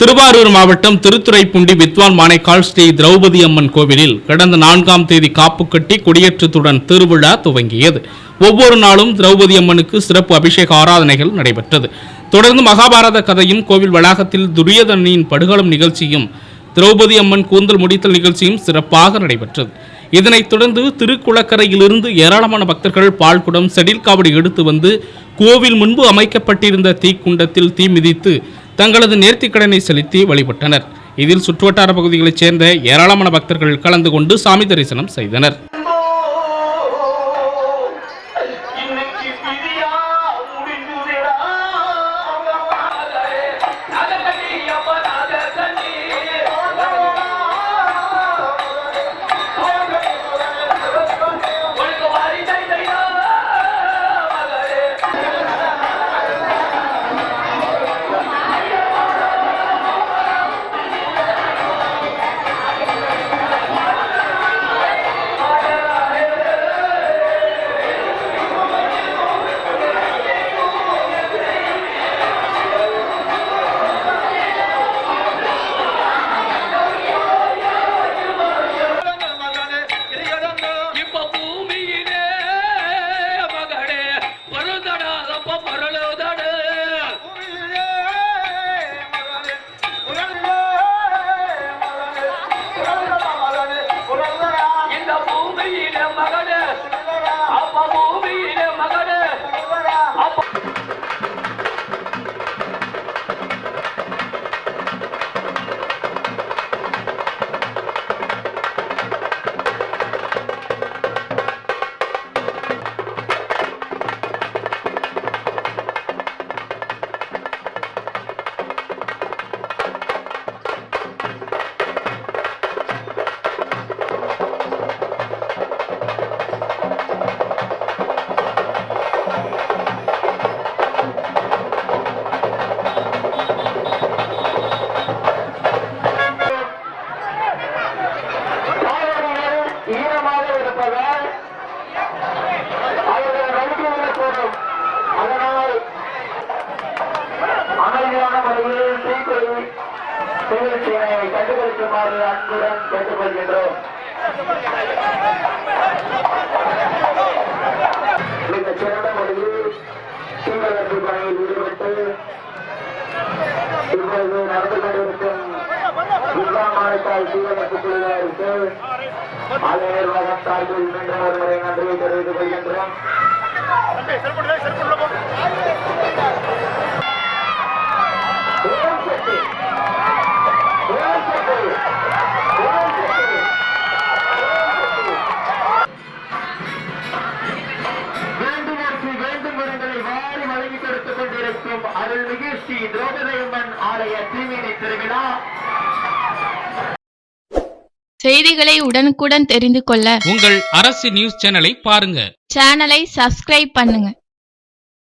திருவாரூர் மாவட்டம் திருத்துறைப்பூண்டி வித்வான் மானைக்கால் ஸ்ரீ திரௌபதி அம்மன் கோவிலில் கடந்த நான்காம் தேதி காப்பு கட்டி கொடியேற்றத்துடன் திருவிழா துவங்கியது. ஒவ்வொரு நாளும் திரௌபதி அம்மனுக்கு சிறப்பு அபிஷேக ஆராதனைகள் நடைபெற்றது. தொடர்ந்து மகாபாரத கதையும் கோவில் வளாகத்தில் துரியதனின் படுகளம் நிகழ்ச்சியும் திரௌபதி அம்மன் கூந்தல் முடித்தல் நிகழ்ச்சியும் சிறப்பாக நடைபெற்றது. இதனைத் தொடர்ந்து திருக்குளக்கரையிலிருந்து ஏராளமான பக்தர்கள் பால்குடம் செடில் காவடி எடுத்து வந்து கோவில் முன்பு அமைக்கப்பட்டிருந்த தீக்குண்டத்தில் தீ மிதித்து தங்களது நேர்த்திக்கடனை செலுத்தி வழிபட்டனர் இதில் சுற்றுவட்டார பகுதிகளைச் சேர்ந்த ஏராளமான பக்தர்கள் கலந்து கொண்டு சாமி தரிசனம் செய்தனர் ভালো நிகழ்ச்சியினை கண்டுபிடிக்குமாறு அன்புடன் கேட்டுக்கொள்கின்றோம். மிக சிறந்த முறையில் தீவிரத்து பணியில் ஈடுபட்டு இப்பொழுது நடந்து கொண்டிருக்கும் இஸ்லாம் மாநிலத்தால் தீவிரத்து குழுவினருக்கு ஆலய நிர்வாகம் சார்பில் மீண்டும் ஒரு முறை நன்றியை தெரிவித்துக் கொள்கின்றோம். ஸ்ரீ திரௌபதியம்மன் ஆலய தீமினை திருவிழா. செய்திகளை உடனுக்குடன் தெரிந்து கொள்ள உங்கள் அரசு நியூஸ் சேனலை பாருங்க. சேனலை சப்ஸ்கிரைப் பண்ணுங்க.